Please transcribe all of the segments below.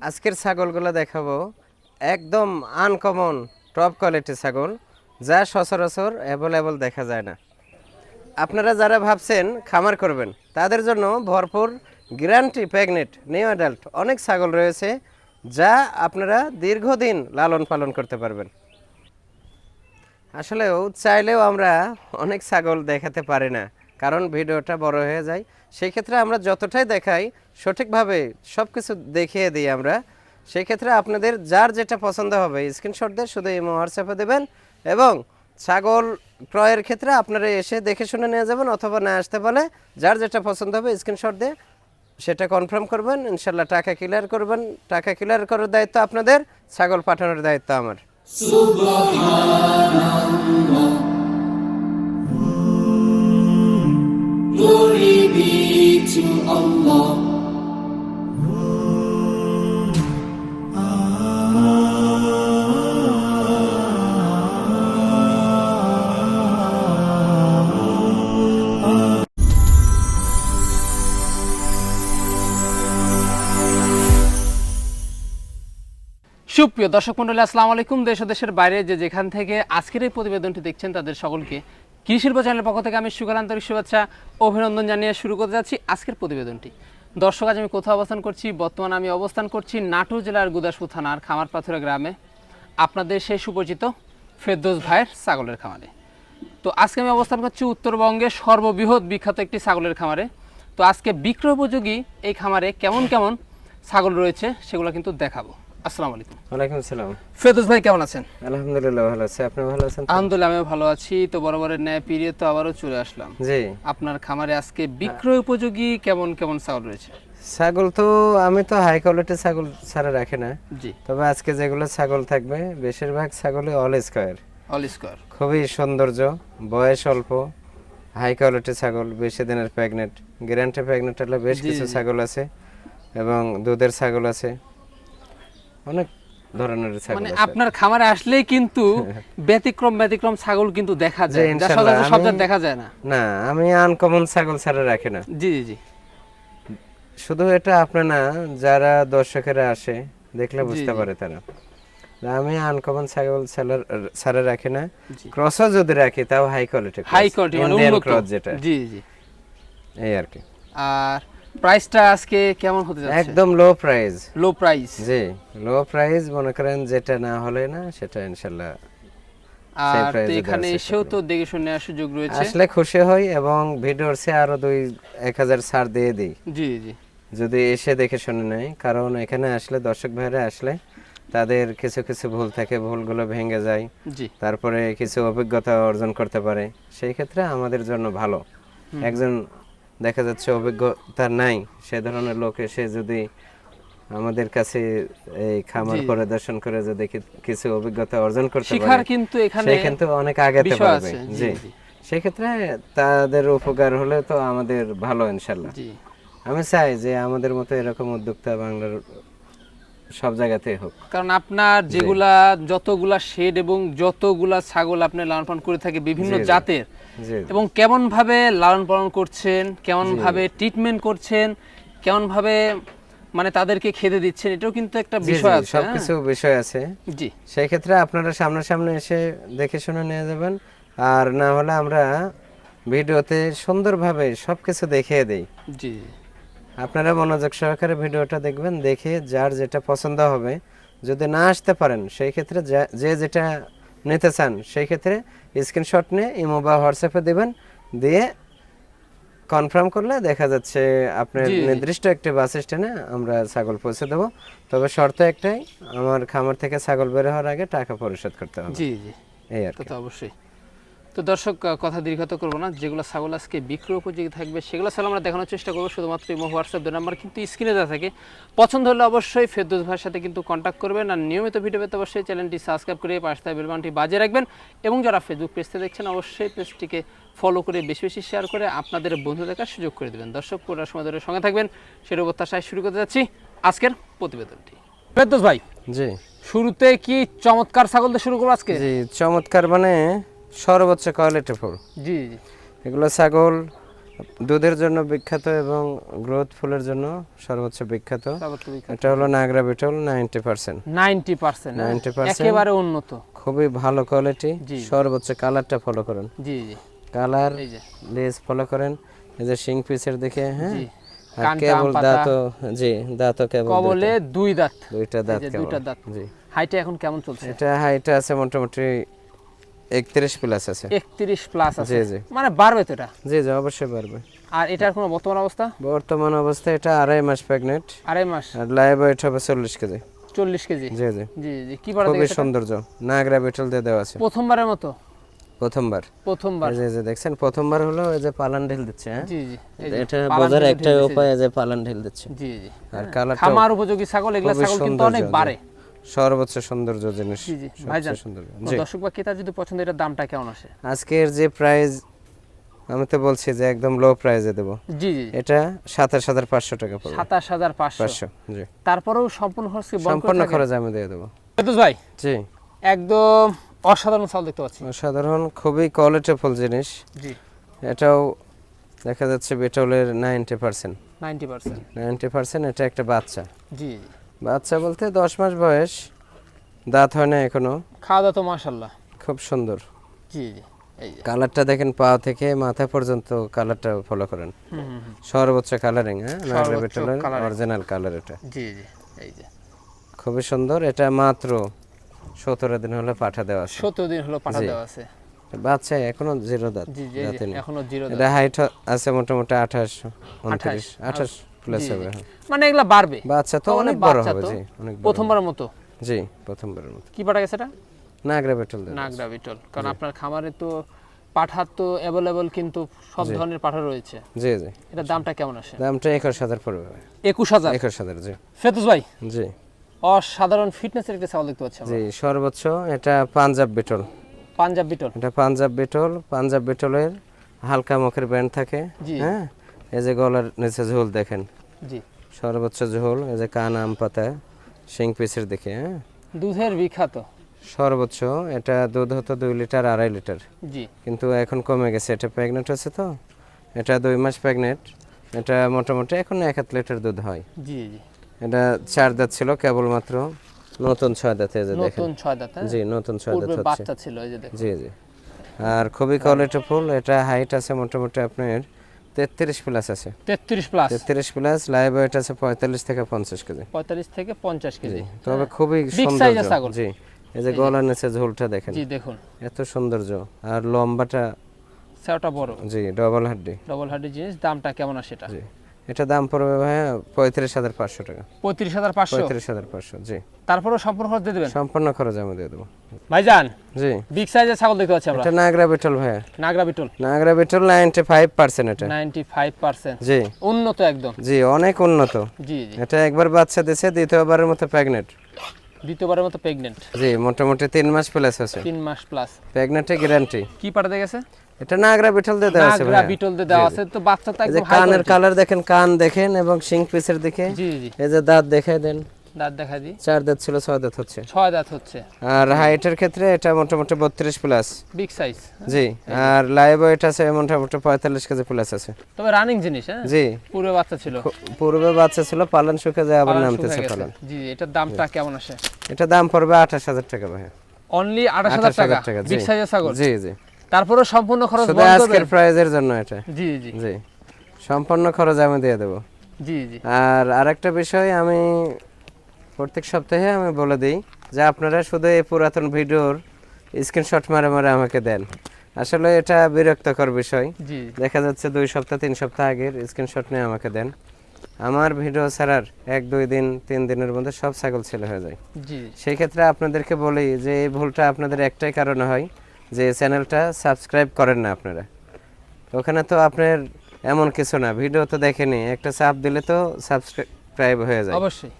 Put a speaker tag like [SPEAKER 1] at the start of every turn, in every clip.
[SPEAKER 1] আজকের ছাগলগুলো দেখাবো। একদম আনকমন টপ কোয়ালিটি ছাগল, যা সচরাচর অ্যাভেলেবল দেখা যায় না। আপনারা যারা ভাবছেন খামার করবেন, তাদের জন্য ভরপুর গ্যারান্টি প্রেগনেট নিউ অ্যাডাল্ট অনেক ছাগল রয়েছে, যা আপনারা দীর্ঘদিন লালন পালন করতে পারবেন। আসলেও, চাইলেও আমরা অনেক ছাগল দেখাতে পারি না। কারণ ভিডিওটা বড় হয়ে যায়। সেই ক্ষেত্রে আমরা যতটাই দেখাই, সঠিকভাবে সব কিছু দেখিয়ে দিই আমরা। সেই ক্ষেত্রে আপনাদের যার যেটা পছন্দ হবে স্ক্রিনশট দিয়ে শুধু এই হোয়াটসঅ্যাপে দেবেন এবং ছাগল ক্রয়ের ক্ষেত্রে আপনারা এসে দেখে শুনে নিয়ে যাবেন অথবা না আসতে পারলে যার যেটা পছন্দ হবে স্ক্রিনশট দিয়ে সেটা কনফার্ম করবেন, ইনশাল্লাহ টাকা ক্লিয়ার করবেন। টাকা ক্লিয়ার করার দায়িত্ব আপনাদের, ছাগল পাঠানোর দায়িত্ব আমার।
[SPEAKER 2] সুপ্রিয় দর্শক মন্ডলী আসসালামু আলাইকুম। দেশ দেশের বাইরে যে যেখান থেকে আজকের এই প্রতিবেদনটি দেখছেন, তাদের সকলকে কৃষি শিল্প চ্যানেলের পক্ষ থেকে আমি সুগার আন্তরিক শুভেচ্ছা, অভিনন্দন জানিয়ে শুরু করতে যাচ্ছি আজকের প্রতিবেদনটি। দর্শক, আজ আমি কোথাও অবস্থান করছি, বর্তমানে আমি অবস্থান করছি নাটোর জেলার গুদাসপুর থানার খামারপাথুরা গ্রামে। আপনাদের সেই সুপরিচিত ফেরদৌস ভাইয়ের ছাগলের খামারে। তো আজকে আমি অবস্থান করছি উত্তরবঙ্গের সর্ববৃহৎ বিখ্যাত একটি ছাগলের খামারে। তো আজকে বিক্রয় উপযোগী এই খামারে কেমন কেমন ছাগল রয়েছে সেগুলো কিন্তু দেখাবো। আসসালামু আলাইকুম।
[SPEAKER 1] ওয়ালাইকুম আসসালাম।
[SPEAKER 2] ফেরদৌস ভাই কেমন আছেন?
[SPEAKER 1] আলহামদুলিল্লাহ ভালো আছে। আপনি ভালো আছেন?
[SPEAKER 2] আলহামদুলিল্লাহ আমিও ভালো আছি। তো বরাবরের ন্যায় পিরিয়ে তো আবারও চলে আসলাম।
[SPEAKER 1] জি।
[SPEAKER 2] আপনার খামারে আজকে বিক্রয় উপযোগী কেমন কেমন ছাগল রয়েছে?
[SPEAKER 1] ছাগল তো আমি তো হাই কোয়ালিটির ছাগল ছাড়া রাখি না।
[SPEAKER 2] জি।
[SPEAKER 1] তবে আজকে যেগুলো ছাগল থাকবে বেশিরভাগ ছাগলই অল স্কোয়ার
[SPEAKER 2] অল স্কোয়ার
[SPEAKER 1] খুবই সৌন্দর্য বয়স অল্প হাই কোয়ালিটি ছাগল বেশি দিনের প্রেগনেন্ট গ্যারান্টি প্রেগনেন্ট হলে বেশ কিছু ছাগল আছে এবং দুধের ছাগল আছে। অনেক ধরনের ছাগল
[SPEAKER 2] মানে আপনার খামারে আসলেই কিন্তু ব্যতিক্রম ব্যতিক্রম ছাগল কিন্তু দেখা যায়। যা সচরাচর সব দেখা যায় না।
[SPEAKER 1] না আমি আনকমন ছাগল ছাড়া রাখি না।
[SPEAKER 2] জি জি জি।
[SPEAKER 1] শুধু এটা আপনি না যারা দর্শকেরা আসে দেখলে বুঝতে পারে তারা। আমি আনকমন ছাগল ছাড়া ছাড়া রাখি না। ক্রসও যদি রাখি তাও হাই কোয়ালিটি
[SPEAKER 2] হাই কোয়ালিটি মানে উন্নত।
[SPEAKER 1] ক্রস যেটা।
[SPEAKER 2] জি জি।
[SPEAKER 1] এই আর কি।
[SPEAKER 2] আর প্রাইসটা আজকে কেমন হতে যাচ্ছে?
[SPEAKER 1] একদম লো প্রাইস
[SPEAKER 2] লো প্রাইস
[SPEAKER 1] জি লো প্রাইস মনে করেন যেটা না হলে না সেটা ইনশাল্লাহ সেই
[SPEAKER 2] আর এখানে এসেও তো দেখে শুনে নেওয়ার সুযোগ রয়েছে।
[SPEAKER 1] আসলে খুশি হই এবং ভিডিওর সে আরও দুই এক হাজার ছাড় দিয়ে দিই।
[SPEAKER 2] জি জি।
[SPEAKER 1] যদি এসে দেখে শুনে নেয় কারণ এখানে আসলে দর্শক ভাইরা আসলে তাদের কিছু কিছু ভুল থাকে ভুলগুলো ভেঙে যায়। তারপরে কিছু অভিজ্ঞতা অর্জন করতে পারে। সেই ক্ষেত্রে আমাদের জন্য ভালো। একজন দেখা যাচ্ছে অভিজ্ঞতা নাই। সে ধরনের লোক এসে যদি আমাদের কাছে এই খামার। পরিদর্শন করে যদি কিছু অভিজ্ঞতা অর্জন করতে পারে
[SPEAKER 2] কিন্তু এখানে
[SPEAKER 1] সে কিন্তু অনেক আগাতে পারবে।
[SPEAKER 2] জি।
[SPEAKER 1] সেক্ষেত্রে তাদের উপকার হলে তো আমাদের ভালো ইনশাল্লাহ। আমি চাই যে আমাদের মতো এরকম উদ্যোক্তা বাংলার সব জায়গাতে হোক।
[SPEAKER 2] কারণ আপনার যেগুলা যতগুলা শেড এবং যতগুলা ছাগল আপনি লালন পালন করে থাকে বিভিন্ন। জাতের এবং কেমন ভাবে লালন পালন করছেন কেমন ভাবে ট্রিটমেন্ট করছেন কেমন ভাবে মানে তাদেরকে খেতে দিচ্ছেন এটাও কিন্তু একটা বিষয় আছে
[SPEAKER 1] সবকিছু বিষয় আছে।
[SPEAKER 2] হ্যাঁ? জি।
[SPEAKER 1] সেই ক্ষেত্রে আপনারা সামনাসামনি এসে দেখে শুনে নিয়ে যাবেন। আর না হলে আমরা ভিডিওতে সুন্দরভাবে সবকিছু দেখিয়ে দেই।
[SPEAKER 2] জি।
[SPEAKER 1] আপনারা মনোযোগ সহকারে ভিডিওটা দেখবেন দেখে যার যেটা পছন্দ হবে যদি না আসতে পারেন সেই ক্ষেত্রে যে যেটা নিতে চান সেই ক্ষেত্রে স্ক্রিনশট নিয়ে ইমো বা হোয়াটসঅ্যাপে দেবেন দিয়ে কনফার্ম করলে দেখা যাচ্ছে আপনার। নির্দিষ্ট একটি বাস স্ট্যান্ডে আমরা ছাগল পৌঁছে দেবো। তবে শর্ত একটাই আমার খামার থেকে ছাগল বের হওয়ার আগে টাকা পরিশোধ করতে হবে।
[SPEAKER 2] জি জি।
[SPEAKER 1] এই আর
[SPEAKER 2] তো অবশ্যই। তো দর্শক কথা দীর্ঘত করব না। যেগুলো ছাগল আজকে বিক্রয় উপযোগী থাকবে সেগুলো ছাগল আমরা দেখানোর চেষ্টা করব। শুধুমাত্র ইমো হোয়াটসঅ্যাপ দুই নাম্বার কিন্তু স্ক্রিনে দেওয়া থাকে পছন্দ হলে অবশ্যই ফেরদৌস ভাইয়ের সাথে কিন্তু কন্ট্যাক্ট করবেন। আর নিয়মিত ভিডিও পেতে অবশ্যই চ্যানেলটি সাবস্ক্রাইব করে পাশে থাকা বেলবানটি বাজিয়ে রাখবেন। এবং যারা ফেসবুক পেজতে দেখছেন অবশ্যই পেজটিকে ফলো করে বেশি বেশি শেয়ার করে আপনাদের বন্ধু দেখার সুযোগ করে দেবেন। দর্শক পুরো সময় ধরে সঙ্গে থাকবেন। সেটা প্রত্যাশায় শুরু করতে যাচ্ছি আজকের প্রতিবেদনটি। ফেরদৌস ভাই
[SPEAKER 1] জি।
[SPEAKER 2] শুরুতে কি চমৎকার ছাগল দিয়ে শুরু করব আজকে?
[SPEAKER 1] জি চমৎকার মানে সর্বোচ্চ কোয়ালিটি ফুল।
[SPEAKER 2] জি জি।
[SPEAKER 1] এগুলো ছাগল দুধের জন্য বিখ্যাত এবং গ্রোথ ফুলের জন্য সর্বোচ্চ বিখ্যাত। এটা হলো Nagra Beetal ninety percent.
[SPEAKER 2] Ninety percent
[SPEAKER 1] 90%
[SPEAKER 2] একেবারে উন্নত।
[SPEAKER 1] খুবই ভালো কোয়ালিটি। সর্বোচ্চ কালারটা ফলো করেন।
[SPEAKER 2] জি জি।
[SPEAKER 1] কালার লেজ ফলো করেন। এই যে শিং পিসের দিকে হ্যাঁ। কেবল। দাঁত জি দাঁত কেবল
[SPEAKER 2] কবলে দুই দাঁত।
[SPEAKER 1] দুইটা। দুইটা দাঁত
[SPEAKER 2] দুইটা দাঁত।
[SPEAKER 1] জি।
[SPEAKER 2] হাইটে এখন কেমন চলছে?
[SPEAKER 1] এটা হাইট আছে মোটামুটি একত্রিশ প্লাস আছে।
[SPEAKER 2] একত্রিশ প্লাস আছে।
[SPEAKER 1] জি জি।
[SPEAKER 2] মানে বাড়বে তো এটা?
[SPEAKER 1] জি জি অবশ্যই পারবে
[SPEAKER 2] আর এটার কোনো বর্তমান অবস্থা?
[SPEAKER 1] বর্তমান অবস্থায় এটা আড়াই মাস প্রেগনেন্ট
[SPEAKER 2] আড়াই মাস?
[SPEAKER 1] আর লাইভ ওয়েট হবে চল্লিশ কেজি।
[SPEAKER 2] চল্লিশ কেজি?
[SPEAKER 1] জি জি।
[SPEAKER 2] জি জি। কি
[SPEAKER 1] খুবই
[SPEAKER 2] এটা?
[SPEAKER 1] সৌন্দর্য। নাগরা বেটল দিয়ে দেওয়া আছে।
[SPEAKER 2] প্রথমবারের মতো?
[SPEAKER 1] প্রথমবার।
[SPEAKER 2] প্রথমবার?
[SPEAKER 1] এই যে- দেখছেন প্রথমবার হলো এই যে পালান ঢেল দিচ্ছে হ্যাঁ?
[SPEAKER 2] জি জি।
[SPEAKER 1] এটা বোঝার
[SPEAKER 2] ঢেলে
[SPEAKER 1] উপায় এই যে পালান ঢেল দিচ্ছে।
[SPEAKER 2] জি জি।
[SPEAKER 1] আর কালারটা
[SPEAKER 2] খামার উপযোগী ছাগল এগুলা ছাগল কিন্তু অনেক বাড়ে।
[SPEAKER 1] সর্বোচ্চ সৌন্দর্য জিনিস
[SPEAKER 2] ভাইজান
[SPEAKER 1] সৌন্দর্য।
[SPEAKER 2] দর্শক বা ক্রেতা যদি পছন্দ এটার দামটা কেমন আসে?
[SPEAKER 1] আজকের যে প্রাইস আমি তো বলছি যে একদম লো প্রাইসে দেবো।
[SPEAKER 2] জি জি
[SPEAKER 1] এটা সাতাশ হাজার পাঁচশো টাকা পড়বে।
[SPEAKER 2] সাতাশ হাজার পাঁচশো।
[SPEAKER 1] জি।
[SPEAKER 2] তারপরেও সম্পূর্ণ খরচ কি
[SPEAKER 1] সম্পূর্ণ খরচ আমি দিয়ে দেবো।
[SPEAKER 2] ভাই
[SPEAKER 1] জি।
[SPEAKER 2] একদম অসাধারণ চাল দেখতে পাচ্ছি।
[SPEAKER 1] সাধারণ খুবই কোয়ালিটিফুল জিনিস।
[SPEAKER 2] জি।
[SPEAKER 1] এটাও দেখা যাচ্ছে বেটলের ninety percent
[SPEAKER 2] ninety percent
[SPEAKER 1] ninety percent এটা একটা বাচ্চা।
[SPEAKER 2] জি।
[SPEAKER 1] বাচ্চা বলতে দশ মাস বয়স দাঁত হয় না এখনও।
[SPEAKER 2] খাওয়া তো মাশাল্লাহ
[SPEAKER 1] খুব সুন্দর।
[SPEAKER 2] জি জি
[SPEAKER 1] কালারটা দেখেন পা থেকে মাথা পর্যন্ত কালারটা ফলো করেন। সর্বোচ্চ কালারিং হ্যাঁ। অরিজিনাল কালার এটা।
[SPEAKER 2] জি জি এই যে।
[SPEAKER 1] খুবই সুন্দর এটা মাত্র সতেরো দিন হলে পাঠা দেওয়া আছে।
[SPEAKER 2] সত্তর দিন হলো পাঠা দেওয়া আছে।
[SPEAKER 1] বাচ্চা এখনও জিরো দাঁত।
[SPEAKER 2] এখনও জিরো
[SPEAKER 1] এটা হাইট আছে মোটামুটি আঠাশ উনত্রিশ আঠাশ। প্লাস হবে হ্যাঁ।
[SPEAKER 2] মানে এগুলা বাড়বে।
[SPEAKER 1] বাচ্চা তো অনেক বড় হবে জি অনেক
[SPEAKER 2] প্রথমবারের মতো।
[SPEAKER 1] জি প্রথমবারের মতো।
[SPEAKER 2] কি পাঠা গেছে এটা
[SPEAKER 1] নাগরা বেটল।
[SPEAKER 2] নাগরা বিটল কারণ আপনার খামারে তো পাঠার তো অ্যাভেলেবল কিন্তু সব ধরনের পাঠা রয়েছে।
[SPEAKER 1] জি জি।
[SPEAKER 2] এটার দামটা কেমন আসে?
[SPEAKER 1] দামটা একুশ হাজার পড়বে
[SPEAKER 2] একুশ হাজার?
[SPEAKER 1] একুশ হাজার জি।
[SPEAKER 2] ফেতুস ভাই?
[SPEAKER 1] জি।
[SPEAKER 2] অসাধারণ ফিটনেসের একটা ছাগল দেখতে পাচ্ছি
[SPEAKER 1] জি সর্বোচ্চ এটা পাঞ্জাব বেটল
[SPEAKER 2] পাঞ্জাব বিটল
[SPEAKER 1] এটা পাঞ্জাব বেটল পাঞ্জাব বেটলের হালকা মুখের ব্যান্ড থাকে হ্যাঁ? এই যে গলার নিচে ঝোল দেখেন।
[SPEAKER 2] জি।
[SPEAKER 1] সর্বোচ্চ ঝোল এই যে কান আম পাতা শিং পিসের দিকে হ্যাঁ?
[SPEAKER 2] দুধের বিখ্যাত।
[SPEAKER 1] সর্বোচ্চ এটা দুধ হতো দুই লিটার আড়াই লিটার।
[SPEAKER 2] জি।
[SPEAKER 1] কিন্তু এখন কমে গেছে এটা প্রেগনেন্ট আছে তো? এটা দুই মাস প্রেগনেন্ট এটা মোটামুটি এখন এক হাত লিটার দুধ হয়।
[SPEAKER 2] জি জি।
[SPEAKER 1] এটা চার দাঁত ছিল কেবলমাত্র নতুন ছয় দাঁতে যে দেখেন।
[SPEAKER 2] নতুন ছয় দাঁত হ্যাঁ?
[SPEAKER 1] জি নতুন ছয় দাঁত হচ্ছে।
[SPEAKER 2] বাচ্চা ছিল এই যে দেখুন।
[SPEAKER 1] জি জি। আর খুবই কোয়ালিটি ফুল এটা হাইট আছে মোটামুটি আপনার তেত্রিশ প্লাস আছে।
[SPEAKER 2] তেত্রিশ প্লাস
[SPEAKER 1] তেত্রিশ প্লাস লাইভ ওয়েট আছে পঁয়তাল্লিশ থেকে পঞ্চাশ কেজি।
[SPEAKER 2] পঁয়তাল্লিশ থেকে পঞ্চাশ কেজি।
[SPEAKER 1] তবে খুবই
[SPEAKER 2] এর ছাগল।
[SPEAKER 1] সৌন্দর্য জি এই যে গলার নিচে ঝোলটা দেখেন।
[SPEAKER 2] জি দেখুন।
[SPEAKER 1] এত সৌন্দর্য। আর লম্বাটা
[SPEAKER 2] সেটা বড়।
[SPEAKER 1] জি ডবল হাড্ডি।
[SPEAKER 2] ডবল হাড্ডি জিনিস দামটা কেমন আছে সেটা
[SPEAKER 1] জি। এটা দাম পড়বে ভাইয়া পঁয়ত্রিশ হাজার পাঁচশো টাকা।
[SPEAKER 2] পঁয়ত্রিশ হাজার পাঁচশো?
[SPEAKER 1] পঁয়ত্রিশ হাজার পাঁচশো জি।
[SPEAKER 2] তারপরেও সম্পূর্ণ খরচ দিয়ে দেবেন?
[SPEAKER 1] সম্পূর্ণ খরচ আমি দিয়ে দেবো।
[SPEAKER 2] ভাইজান
[SPEAKER 1] জি।
[SPEAKER 2] বিগ সাইজের ছাগল দেখতে পাচ্ছি আমরা।
[SPEAKER 1] এটা নাগরা বেটল ভাইয়া।
[SPEAKER 2] Nagra Beetal.
[SPEAKER 1] Nagra Beetal ninety five percent এটা।
[SPEAKER 2] Ninety five percent.
[SPEAKER 1] জি।
[SPEAKER 2] উন্নত একদম।
[SPEAKER 1] জি অনেক উন্নত।
[SPEAKER 2] জি জি।
[SPEAKER 1] এটা একবার বাচ্চা দিছে দ্বিতীয়বারের মতো প্রেগনেন্ট
[SPEAKER 2] দ্বিতীয়বারের মতো প্রেগনেন্ট
[SPEAKER 1] জি মোটামুটি তিন মাস প্লাস আছে।
[SPEAKER 2] তিন মাস প্লাস
[SPEAKER 1] প্রেগনেন্টে গ্যারান্টি
[SPEAKER 2] কি পাঠাতে গেছে
[SPEAKER 1] এটা নাগরা বিটল দিয়ে দেওয়া আছে
[SPEAKER 2] নাগরা বিটল দিয়ে দেওয়া আছে তো বাচ্চা তো একদম
[SPEAKER 1] কানের কালার দেখেন কান দেখেন এবং শিং পিসের দিকে।
[SPEAKER 2] জি জি।
[SPEAKER 1] এই যে দাঁত দেন।
[SPEAKER 2] দাঁত দেখা দিই।
[SPEAKER 1] চার দাঁত ছিল ছয় দাঁত হচ্ছে।
[SPEAKER 2] ছয় দাঁত হচ্ছে।
[SPEAKER 1] আর হাইটের ক্ষেত্রে এটা মোটামুটি বত্রিশ প্লাস
[SPEAKER 2] বিগ সাইজ
[SPEAKER 1] জি আর লাইভ ওয়েট আছে মোটামুটি পঁয়তাল্লিশ কেজি প্লাস আছে।
[SPEAKER 2] তবে রানিং জিনিস হ্যাঁ?
[SPEAKER 1] জি।
[SPEAKER 2] পুরো বাচ্চা ছিল।
[SPEAKER 1] পূর্বে বাচ্চা ছিল পালন শুকে যায় আবার নামতেছে পালন।
[SPEAKER 2] জি জি, এটার দামটা কেমন আসে?
[SPEAKER 1] এটা দাম পড়বে আঠাশ হাজার টাকা ভাই
[SPEAKER 2] অনলি আঠাশ হাজার টাকা?
[SPEAKER 1] জি।
[SPEAKER 2] বিগ সাইজের ছাগল?
[SPEAKER 1] জি জি।
[SPEAKER 2] তারপরে সম্পূর্ণ খরচ
[SPEAKER 1] শুধু আজকের প্রাইজের জন্য এটা?
[SPEAKER 2] জি জি।
[SPEAKER 1] জি। সম্পূর্ণ খরচ আমি দিয়ে দেবো।
[SPEAKER 2] জি জি।
[SPEAKER 1] আর আরেকটা বিষয় আমি প্রত্যেক সপ্তাহে আমি বলে দিই যে আপনারা শুধু এই পুরাতন ভিডিওর স্ক্রিনশট মারে মারে আমাকে দেন। আসলে এটা বিরক্তকর বিষয়।
[SPEAKER 2] জি।
[SPEAKER 1] দেখা যাচ্ছে দুই সপ্তাহ তিন সপ্তাহ আগের স্ক্রিনশট নিয়ে আমাকে দেন। আমার ভিডিও ছাড়ার এক দুই দিন তিন দিনের মধ্যে সব ছাগল ছেলে হয়ে যায়।
[SPEAKER 2] জি।
[SPEAKER 1] সেই ক্ষেত্রে আপনাদেরকে বলি যে এই ভুলটা আপনাদের একটাই কারণে হয়। যে চ্যানেলটা সাবস্ক্রাইব করেন না আপনারা। ওখানে তো আপনার এমন কিছু না ভিডিও তো দেখেনি একটা চাপ দিলে তো সাবস্ক্রাইব হয়ে যায়।
[SPEAKER 2] অবশ্যই।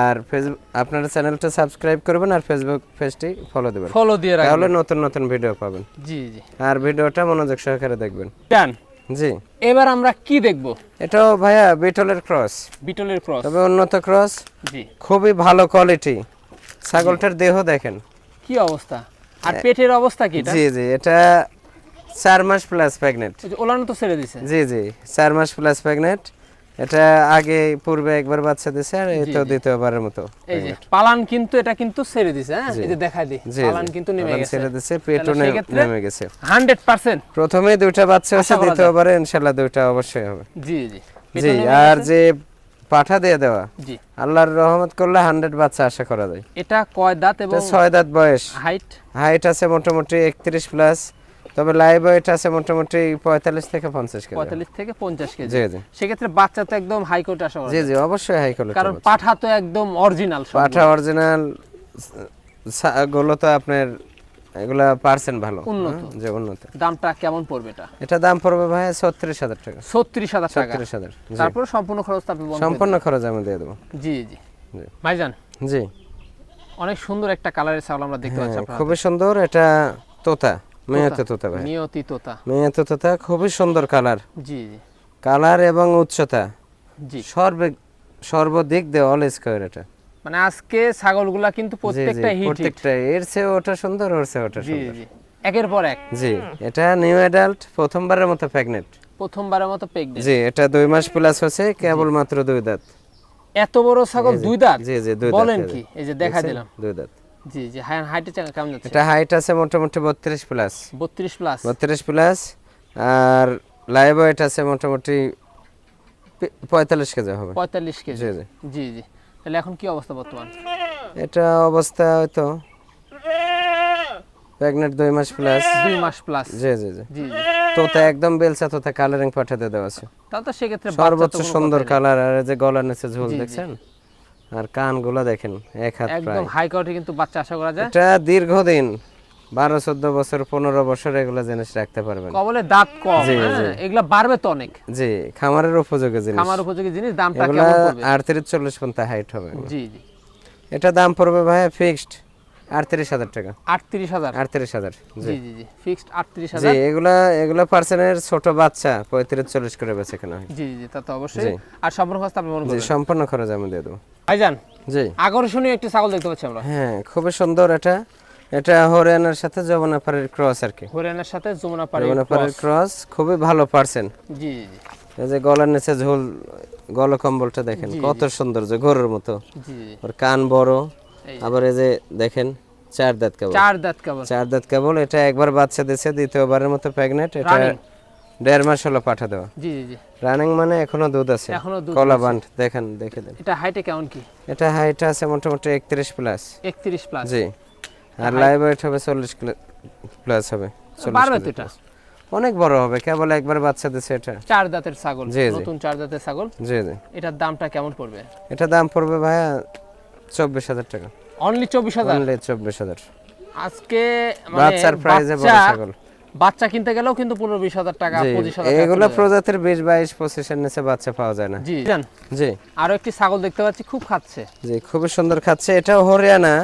[SPEAKER 1] আর ফেসবুক আপনার চ্যানেলটা সাবস্ক্রাইব করবেন আর ফেসবুক পেজটি ফলো দেবেন।
[SPEAKER 2] ফলো দিয়ে রাখবেন।
[SPEAKER 1] তাহলে নতুন নতুন ভিডিও পাবেন।
[SPEAKER 2] জি জি।
[SPEAKER 1] আর ভিডিওটা মনোযোগ সহকারে দেখবেন।
[SPEAKER 2] ডান।
[SPEAKER 1] জি।
[SPEAKER 2] এবার আমরা কি দেখব?
[SPEAKER 1] এটাও ভাইয়া বিটলের ক্রস।
[SPEAKER 2] বিটলের ক্রস।
[SPEAKER 1] তবে উন্নত ক্রস।
[SPEAKER 2] জি।
[SPEAKER 1] খুবই ভালো কোয়ালিটি ছাগলটার দেহ দেখেন।
[SPEAKER 2] কি অবস্থা? আর পেটের অবস্থা কি
[SPEAKER 1] জি জি এটা চার মাস প্লাস প্রেগনেন্ট
[SPEAKER 2] ওলানো তো ছেড়ে দিছে।
[SPEAKER 1] জি জি চার মাস প্লাস প্রেগনেন্ট এটা আগে পূর্বে একবার বাচ্চা দিছে আর তো দ্বিতীয়বারের মতো
[SPEAKER 2] এই যে পালান কিন্তু এটা কিন্তু ছেড়ে দিছে হ্যাঁ। এই যে দেখাই দিই
[SPEAKER 1] জি
[SPEAKER 2] পালান কিন্তু নেমে গেছে।
[SPEAKER 1] ছেড়ে দিছে পেটও নেমে গেছে।
[SPEAKER 2] Hundred percent.
[SPEAKER 1] প্রথমে দুইটা বাচ্চা আছে। দ্বিতীয়বারে ইনশাল্লাহ দুইটা অবশ্যই হবে।
[SPEAKER 2] জি জি।
[SPEAKER 1] জি আর যে পাঠা দিয়ে দেওয়া।
[SPEAKER 2] জি।
[SPEAKER 1] আল্লাহর রহমত করলে হান্ড্রেড বাচ্চা আশা করা যায়।
[SPEAKER 2] এটা কয় দাঁত এবং
[SPEAKER 1] ছয় দাঁত বয়স।
[SPEAKER 2] হাইট?
[SPEAKER 1] হাইট আছে মোটামুটি একত্রিশ প্লাস তবে লাইভ ওয়েট আছে মোটামুটি পঁয়তাল্লিশ থেকে পঞ্চাশ কেজি।
[SPEAKER 2] পঁয়তাল্লিশ থেকে পঞ্চাশ কেজি।
[SPEAKER 1] জি জি।
[SPEAKER 2] সেক্ষেত্রে বাচ্চা তো একদম হাই কোর্ট আসা করা
[SPEAKER 1] জি। জি অবশ্যই হাই কোয়ালিটি
[SPEAKER 2] কারণ পাঠা তো একদম অরিজিনাল
[SPEAKER 1] পাঠা অরিজিনালগুলো তো আপনার এগুলা পার্সেন্ট ভালো
[SPEAKER 2] উন্নত।
[SPEAKER 1] হ্যাঁ, যে উন্নত।
[SPEAKER 2] দামটা কেমন পড়বে এটা?
[SPEAKER 1] এটা দাম পড়বে ভাই ছত্রিশ হাজার টাকা।
[SPEAKER 2] ছত্রিশ হাজার টাকা?
[SPEAKER 1] ছত্রিশ হাজার।
[SPEAKER 2] তারপর সম্পূর্ণ খরচ আপনি
[SPEAKER 1] সম্পূর্ণ খরচ আমি দিয়ে দেবো।
[SPEAKER 2] জি জি। ভাইজান?
[SPEAKER 1] জি।
[SPEAKER 2] অনেক সুন্দর একটা কালারের আমরা দেখতে পাচ্ছি
[SPEAKER 1] হ্যাঁ, খুবই সুন্দর এটা তোতা মেয়েতে তোতা ভাই।
[SPEAKER 2] তোতা।
[SPEAKER 1] মেয়েতে তোতা খুবই সুন্দর কালার।
[SPEAKER 2] জি জি।
[SPEAKER 1] কালার এবং উচ্চতা।
[SPEAKER 2] জি।
[SPEAKER 1] সর্বে সর্বদিক দিয়ে অল স্কোয়ার এটা।
[SPEAKER 2] মানে আজকে ছাগলগুলা কিন্তু প্রত্যেকটা হিট
[SPEAKER 1] প্রত্যেকটা এর চেয়ে ওটা সুন্দর ওর চেয়ে ওটা সুন্দর।
[SPEAKER 2] জি একের পর এক।
[SPEAKER 1] জি এটা নিউ অ্যাডাল্ট প্রথমবারের মতো প্রেগনেন্ট
[SPEAKER 2] প্রথমবারের মতো প্রেগনেন্ট
[SPEAKER 1] জি এটা দুই মাস প্লাস হচ্ছে কেবল মাত্র দুই দাঁত।
[SPEAKER 2] এত বড় ছাগল দুই দাঁত?
[SPEAKER 1] জি জি দুই দাঁত
[SPEAKER 2] বলেন কি? এই যে দেখা দিলাম।
[SPEAKER 1] দুই দাঁত।
[SPEAKER 2] জি জি হাই হাইটে কেমন যাচ্ছে?
[SPEAKER 1] এটা হাইট আছে মোটামুটি বত্রিশ প্লাস
[SPEAKER 2] বত্রিশ প্লাস
[SPEAKER 1] বত্রিশ প্লাস আর লাইভ ওয়েট আছে মোটামুটি পি- পঁয়তাল্লিশ কেজি হবে।
[SPEAKER 2] পঁয়তাল্লিশ কেজি।
[SPEAKER 1] জি জি।
[SPEAKER 2] জি জি। তাহলে এখন কি অবস্থা বর্তমান?
[SPEAKER 1] এটা অবস্থা হয়তো প্রেগনেন্ট দুই মাস প্লাস।
[SPEAKER 2] দুই মাস প্লাস।
[SPEAKER 1] জি জি জি।
[SPEAKER 2] জি তো
[SPEAKER 1] তোতা একদম বেলসা তোতা কালারিং পাঠাতে দেওয়া আছে।
[SPEAKER 2] তাহলে তো সেক্ষেত্রে বাচ্চা
[SPEAKER 1] সর্বোচ্চ সুন্দর কালার আর এই যে গলার নিচে ঝোল। দেখছেন? আর কানগুলো দেখেন এক হাত
[SPEAKER 2] একদম হাই কোয়ালিটি কিন্তু বাচ্চা আশা করা যায়।
[SPEAKER 1] এটা দীর্ঘদিন বারো চোদ্দ বছর পনেরো বছর এগুলো জিনিস রাখতে পারবেন।
[SPEAKER 2] কবলে দাঁত কম হ্যাঁ। এগুলা বাড়বে তো অনেক।
[SPEAKER 1] জি খামারের উপযোগী জিনিস।
[SPEAKER 2] খামার উপযোগী জিনিস দামটা
[SPEAKER 1] এগুলা
[SPEAKER 2] কেমন পড়বে
[SPEAKER 1] আটত্রিশ চল্লিশ পর্যন্ত হাইট হবে
[SPEAKER 2] জি জি।
[SPEAKER 1] এটা দাম পড়বে ভাই ফিক্সড আটত্রিশ হাজার টাকা।
[SPEAKER 2] আটত্রিশ হাজার?
[SPEAKER 1] আটত্রিশ হাজার জি।
[SPEAKER 2] জি জি ফিক্সড আটত্রিশ
[SPEAKER 1] জি এগুলা এগুলা ছোট বাচ্চা পঁয়ত্রিশ চল্লিশ করে বেছে কেনা হয়।
[SPEAKER 2] জি জি তা তো অবশ্যই। আর সম্পূর্ণ খরচ আপনি মনে
[SPEAKER 1] জি সম্পূর্ণ খরচ আমি দিয়ে দেবো।
[SPEAKER 2] ভাইজান
[SPEAKER 1] জি।
[SPEAKER 2] আকর্ষণীয় একটি ছাগল দেখতে পাচ্ছি আমরা।
[SPEAKER 1] হ্যাঁ খুবই সুন্দর এটা। এটা হরিয়ানার সাথে যমুনাপাড়ের ক্রস আর কি।
[SPEAKER 2] হরিয়ানার সাথে যমুনা
[SPEAKER 1] ক্রস খুবই ভালো পার্সেন্ট
[SPEAKER 2] জি জি
[SPEAKER 1] এই যে গলার নিচে ঝোল গলকম্বলটা দেখেন কত সুন্দর যে গরুর মতো।
[SPEAKER 2] জি
[SPEAKER 1] ওর কান বড় আবার এই যে দেখেন চার দাঁত কেবল।
[SPEAKER 2] চার দাঁত কেবল।
[SPEAKER 1] চার দাঁত কেবল এটা একবার বাচ্চা দিছে দ্বিতীয়বারের মতো প্রেগনেন্ট এটা দেড় মাস হলো পাঠা দেওয়া।
[SPEAKER 2] জি জি
[SPEAKER 1] রানিং মানে এখনও দুধ আছে।
[SPEAKER 2] এখনও দুধ
[SPEAKER 1] কলা বান্ড দেখেন দেখে দেন।
[SPEAKER 2] এটা হাইটে কেমন কি?
[SPEAKER 1] এটা হাইট আছে মোটামুটি একত্রিশ প্লাস
[SPEAKER 2] একত্রিশ প্লাস
[SPEAKER 1] জি। আর লাইভ ওয়েট হবে চল্লিশ প্লাস হবে 40
[SPEAKER 2] পারবে তো এটা
[SPEAKER 1] অনেক বড় হবে কেবল একবার বাচ্চা দিছে এটা।
[SPEAKER 2] চার দাঁতের ছাগল। নতুন চার দাঁতের ছাগল?
[SPEAKER 1] জি জি।
[SPEAKER 2] এটার দামটা কেমন পড়বে?
[SPEAKER 1] এটা দাম পড়বে ভাইয়া চব্বিশ হাজার টাকা।
[SPEAKER 2] অনলি চব্বিশ হাজার?
[SPEAKER 1] অনলি চব্বিশ হাজার।
[SPEAKER 2] আজকে মানে
[SPEAKER 1] বাচ্চার প্রাইজে বড় ছাগল।
[SPEAKER 2] বাচ্চা কিনতে গেলেও কিন্তু পনেরো বিশ হাজার টাকা পঁচিশ হাজার
[SPEAKER 1] এগুলো। প্রজাতির বিশ বাইশ পঁচিশের নিচে বাচ্চা পাওয়া যায় না।
[SPEAKER 2] জি
[SPEAKER 1] জি।
[SPEAKER 2] আরও একটি ছাগল দেখতে পাচ্ছি খুব খাচ্ছে।
[SPEAKER 1] জি খুবই সুন্দর খাচ্ছে। এটাও হরিয়ানা।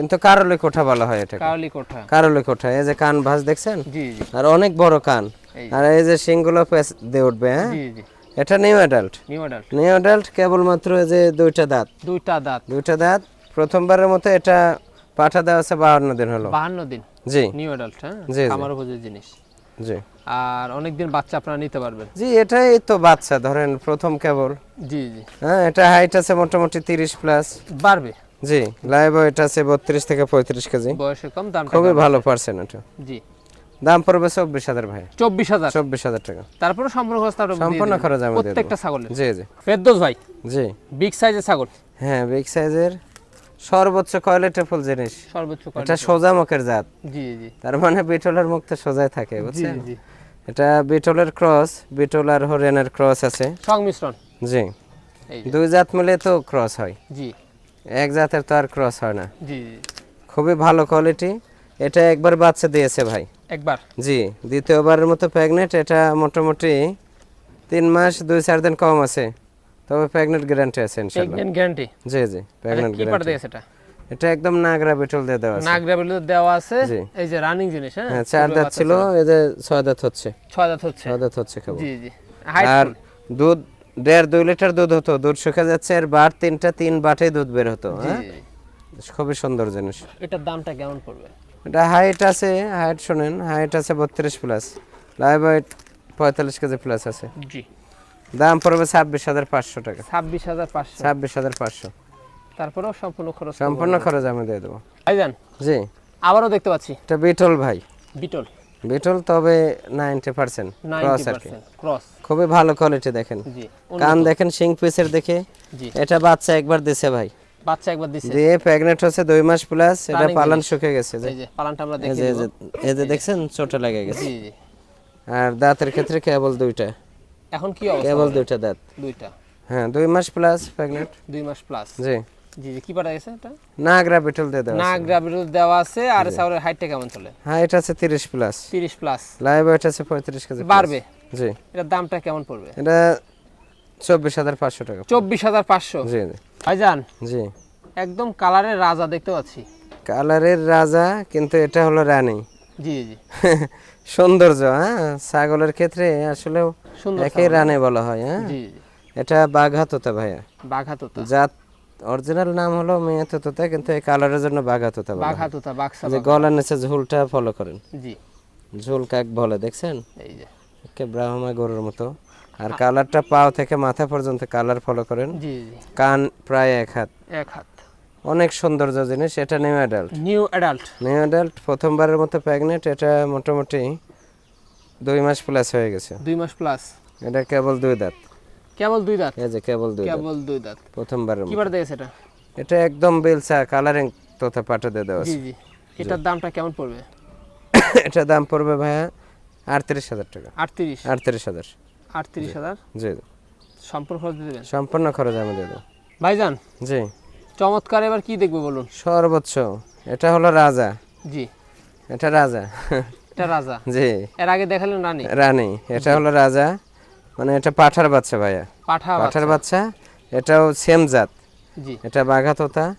[SPEAKER 1] কিন্তু কারলে কোঠা বলা হয় এটা
[SPEAKER 2] কারলি কোঠা।
[SPEAKER 1] কারলে কোঠা এই যে কান ভাঁজ দেখছেন?
[SPEAKER 2] জি জি।
[SPEAKER 1] আর অনেক বড় কান। আর এই যে শিংগুলো পেছ দিয়ে উঠবে হ্যাঁ?
[SPEAKER 2] জি জি।
[SPEAKER 1] এটা new adult
[SPEAKER 2] new adult
[SPEAKER 1] new adult কেবলমাত্র এই যে দুইটা দাঁত।
[SPEAKER 2] দুইটা দাঁত।
[SPEAKER 1] দুইটা দাঁত। প্রথমবারের মতো এটা পাঠা দেওয়া আছে বাহান্ন দিন হলো।
[SPEAKER 2] বাহান্ন দিন।
[SPEAKER 1] জি।
[SPEAKER 2] নিউ অ্যাডাল্ট হ্যাঁ?
[SPEAKER 1] জি।
[SPEAKER 2] আমার উপযোগী জিনিস।
[SPEAKER 1] জি।
[SPEAKER 2] আর অনেকদিন বাচ্চা আপনারা নিতে পারবেন।
[SPEAKER 1] জি এটাই তো বাচ্চা ধরেন প্রথম কেবল।
[SPEAKER 2] জি জি।
[SPEAKER 1] হ্যাঁ এটা হাইট আছে মোটামুটি তিরিশ প্লাস
[SPEAKER 2] বাড়বে।
[SPEAKER 1] জি লাইভ ওয়েট আছে বত্রিশ থেকে পঁয়ত্রিশ কেজি।
[SPEAKER 2] বয়সে কম দাম
[SPEAKER 1] খুবই ভালো পার্সেন্ট এটা
[SPEAKER 2] জি।
[SPEAKER 1] দাম পড়বে চব্বিশ হাজার ভাই।
[SPEAKER 2] চব্বিশ হাজার?
[SPEAKER 1] চব্বিশ হাজার টাকা।
[SPEAKER 2] তারপরে সম্পূর্ণ খরচ আপনারা
[SPEAKER 1] সম্পূর্ণ। খরচ আমি দিয়ে
[SPEAKER 2] প্রত্যেকটা ছাগলের।
[SPEAKER 1] জি জি।
[SPEAKER 2] ফেরদোস ভাই?
[SPEAKER 1] জি।
[SPEAKER 2] বিগ সাইজের ছাগল?
[SPEAKER 1] হ্যাঁ বিগ সাইজের সর্বোচ্চ কোয়ালিটি ফুল জিনিস।
[SPEAKER 2] সর্বোচ্চ
[SPEAKER 1] এটা সোজা মুখের জাত।
[SPEAKER 2] জি জি।
[SPEAKER 1] তার মানে বিটলের মুখ তো সোজাই থাকে বুঝছেন?
[SPEAKER 2] জি।
[SPEAKER 1] জি এটা বিটলের ক্রস বিটল আর হরিয়ানার ক্রস আছে।
[SPEAKER 2] সংমিশ্রণ।
[SPEAKER 1] জি। দুই জাত মিলে তো ক্রস হয়।
[SPEAKER 2] জি।
[SPEAKER 1] এক জাতের তো আর ক্রস হয় না।
[SPEAKER 2] জি
[SPEAKER 1] খুবই ভালো কোয়ালিটি এটা একবার বাচ্চা দিয়েছে ভাই।
[SPEAKER 2] একবার?
[SPEAKER 1] জি দ্বিতীয়বারের মতো প্রেগনেন্ট এটা মোটামুটি তিন মাস দুই চার দিন কম আছে। তবে প্রেগনেন্ট গ্যারান্টি আছে ইনশাল্লাহ।
[SPEAKER 2] প্রেগনেন্ট গ্যারান্টি
[SPEAKER 1] জি জি প্রেগনেন্ট
[SPEAKER 2] কি পার
[SPEAKER 1] গ্যারান্টি
[SPEAKER 2] দিয়েছে এটা?
[SPEAKER 1] এটা একদম নাগরা বিটল দিয়ে দেওয়া আছে।
[SPEAKER 2] নাগরাবেল দেওয়া আছে। এই যে রানিং জিনিস হ্যাঁ?
[SPEAKER 1] হ্যাঁ চার দাঁত ছিল এই যে ছয় দাঁত হচ্ছে।
[SPEAKER 2] ছয় দাঁত হচ্ছে।
[SPEAKER 1] ছয় দাঁত হচ্ছে কেবল
[SPEAKER 2] জি জি।
[SPEAKER 1] আর দুধ দেড় দুই লিটার দুধ হতো দুধ শুকা যাচ্ছে আর বার তিনটা তিন বাটে দুধ বের হতো হ্যাঁ? খুবই সুন্দর জিনিস।
[SPEAKER 2] এটার দামটা কেমন পড়বে?
[SPEAKER 1] এটা হাইট আছে হাইট শোনেন হাইট আছে বত্রিশ প্লাস লাইভ হাইট পঁয়তাল্লিশ কেজি প্লাস আছে।
[SPEAKER 2] জি।
[SPEAKER 1] দাম পড়বে ছাব্বিশ হাজার পাঁচশো টাকা।
[SPEAKER 2] ছাব্বিশ হাজার পাঁচশো।
[SPEAKER 1] ছাব্বিশ হাজার পাঁচশো।
[SPEAKER 2] তারপরেও সম্পূর্ণ খরচ
[SPEAKER 1] সম্পূর্ণ খরচ আমি দিয়ে দেবো।
[SPEAKER 2] ভাইজান
[SPEAKER 1] জি।
[SPEAKER 2] আবারও দেখতে পাচ্ছি।
[SPEAKER 1] এটা বিটল ভাই।
[SPEAKER 2] বিটল।
[SPEAKER 1] বিটল তবে নাইনটি পার্সেন্ট ক্রস আর কি।
[SPEAKER 2] ক্রস।
[SPEAKER 1] খুবই ভালো কোয়ালিটি দেখেন।
[SPEAKER 2] জি
[SPEAKER 1] কান দেখেন সিং পিসের দেখে।
[SPEAKER 2] জি।
[SPEAKER 1] এটা বাচ্চা একবার দিছে ভাই।
[SPEAKER 2] বাচ্চা একবার দিছে।
[SPEAKER 1] দিয়ে প্রেগনেন্ট হচ্ছে দুই মাস প্লাস এটা পালন। শুকে গেছে
[SPEAKER 2] এই যে পালানটা আমরা দেখি
[SPEAKER 1] এই যে- এই যে দেখছেন চোটে লেগে গেছে।
[SPEAKER 2] জি জি।
[SPEAKER 1] আর দাঁতের ক্ষেত্রে কেবল দুইটা।
[SPEAKER 2] এখন কি অবস্থা?
[SPEAKER 1] কেবল দুইটা দাঁত।
[SPEAKER 2] দুইটা।
[SPEAKER 1] হ্যাঁ দুই মাস প্লাস প্রেগনেন্ট
[SPEAKER 2] দুই মাস প্লাস
[SPEAKER 1] জি।
[SPEAKER 2] জি জি কি পাঠা গেছে এটা?
[SPEAKER 1] নাগরা বিটল দিয়ে দেওয়া
[SPEAKER 2] না
[SPEAKER 1] আছে।
[SPEAKER 2] দেওয়া আছে আর সাউরের হাইটটা কেমন চলে?
[SPEAKER 1] হ্যাঁ এটা আছে তিরিশ প্লাস
[SPEAKER 2] তিরিশ প্লাস
[SPEAKER 1] লাইভ ওয়েট আছে পঁয়ত্রিশ কেজি
[SPEAKER 2] বাড়বে?
[SPEAKER 1] জি।
[SPEAKER 2] এটার দামটা কেমন পড়বে?
[SPEAKER 1] এটা চব্বিশ হাজার পাঁচশো টাকা
[SPEAKER 2] চব্বিশ হাজার পাঁচশো?
[SPEAKER 1] জি জি।
[SPEAKER 2] ভাইজান?
[SPEAKER 1] জি।
[SPEAKER 2] একদম কালারের রাজা দেখতে পাচ্ছি।
[SPEAKER 1] কালারের রাজা কিন্তু এটা হলো রানী।
[SPEAKER 2] জি জি।
[SPEAKER 1] সৌন্দর্য হ্যাঁ? ছাগলের ক্ষেত্রে আসলেও একই রানে বলা হয় হ্যাঁ? এটা বাঘা তোতা ভাইয়া।
[SPEAKER 2] বাঘা তোতা
[SPEAKER 1] জাত অরিজিনাল নাম হলো মেয়ে তোতা কিন্তু এই কালারের জন্য বাঘা তোতা
[SPEAKER 2] বাঘা তোতা বাক্সা
[SPEAKER 1] যে গলার নিচে ঝুলটা ফলো করেন।
[SPEAKER 2] জি।
[SPEAKER 1] ঝুল কাক বলে দেখছেন?
[SPEAKER 2] এই যে।
[SPEAKER 1] একে ব্রাহ্মা গরুর মতো। আর কালারটা পাও থেকে মাথা পর্যন্ত কালার ফলো করেন।
[SPEAKER 2] জি জি।
[SPEAKER 1] কান প্রায় এক হাত।
[SPEAKER 2] এক হাত।
[SPEAKER 1] অনেক সৌন্দর্য জিনিস এটা new adult
[SPEAKER 2] new adult
[SPEAKER 1] new adult প্রথমবারের মতো প্রেগনেন্ট এটা মোটামুটি দুই মাস প্লাস হয়ে গেছে।
[SPEAKER 2] দুই মাস প্লাস
[SPEAKER 1] এটা কেবল দুই দাঁত।
[SPEAKER 2] কেবল দুই দাঁত?
[SPEAKER 1] এই যে কেবল দুই
[SPEAKER 2] কেবল দুই দাঁত।
[SPEAKER 1] প্রথমবারের
[SPEAKER 2] কি
[SPEAKER 1] মতো।
[SPEAKER 2] বার দেখেছে এটা?
[SPEAKER 1] এটা একদম বেলচা কালারিং দিয়ে দেওয়া
[SPEAKER 2] জি জি। এটার দামটা কেমন পড়বে?
[SPEAKER 1] এটা দাম পড়বে ভাইয়া আটত্রিশ হাজার টাকা।
[SPEAKER 2] আটত্রিশ?
[SPEAKER 1] আটত্রিশ হাজার।
[SPEAKER 2] আটত্রিশ হাজার?
[SPEAKER 1] জি
[SPEAKER 2] সম্পূর্ণ খরচ দেবেন?
[SPEAKER 1] সম্পূর্ণ খরচ আমি দেবো।
[SPEAKER 2] ভাইজান
[SPEAKER 1] জি।
[SPEAKER 2] চমৎকার এবার কি দেখব বলুন?
[SPEAKER 1] সর্বোচ্চ এটা হলো রাজা।
[SPEAKER 2] জি।
[SPEAKER 1] এটা রাজা।
[SPEAKER 2] এটা রাজা।
[SPEAKER 1] জি।
[SPEAKER 2] এর আগে দেখালেন রানী?
[SPEAKER 1] রানী এটা হলো রাজা। মানে এটা পাঠার বাচ্চা ভাইয়া।
[SPEAKER 2] পাঠা
[SPEAKER 1] পাঠার বাচ্চা এটাও সেম জাত।
[SPEAKER 2] জি।
[SPEAKER 1] এটা বাঘা তোতা